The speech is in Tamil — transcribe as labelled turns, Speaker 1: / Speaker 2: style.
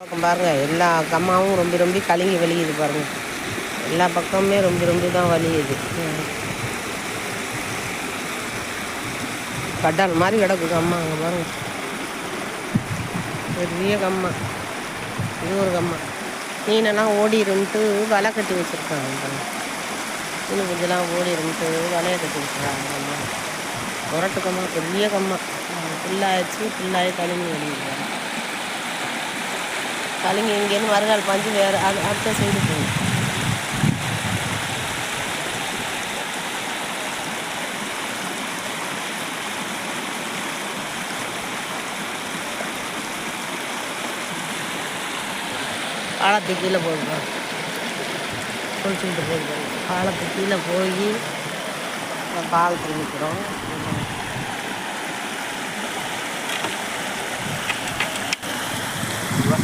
Speaker 1: பக்கம் பாருங்க எல்லா கம்மாவும் ரொம்ப ரொம்ப கலங்கி வலியுது பாருங்க. எல்லா பக்கமுமே ரொம்ப ரொம்ப தான் வலியுது. கடல் மாதிரி கிடக்கு கம்மா அங்கே பாருங்க. பெரிய கம்மா. இது ஒரு கம்மா. மீனெல்லாம் ஓடிருன்ட்டு வலை கட்டி வச்சுருக்காங்க மீன் குஞ்செல்லாம் ஓடிருன்ட்டு வலையை கட்டி வச்சுருக்காங்க கம்மா உரட்டு கம்மா பெரிய கம்மா. புல்லாயிடுச்சு புல்லாயி கழுங்கி வெளியுது கழுங்கி இங்கேருந்து மறுநாள் பஞ்சு வேறு அது அடுத்த சைடு போகும். பாலத்து கீழே போயிருக்கோம் குளிச்சுக்கிட்டு போயிருக்கோம் பாலத்து கீழே போய் பாலத்தில் நிற்கிறோம்
Speaker 2: ரூபா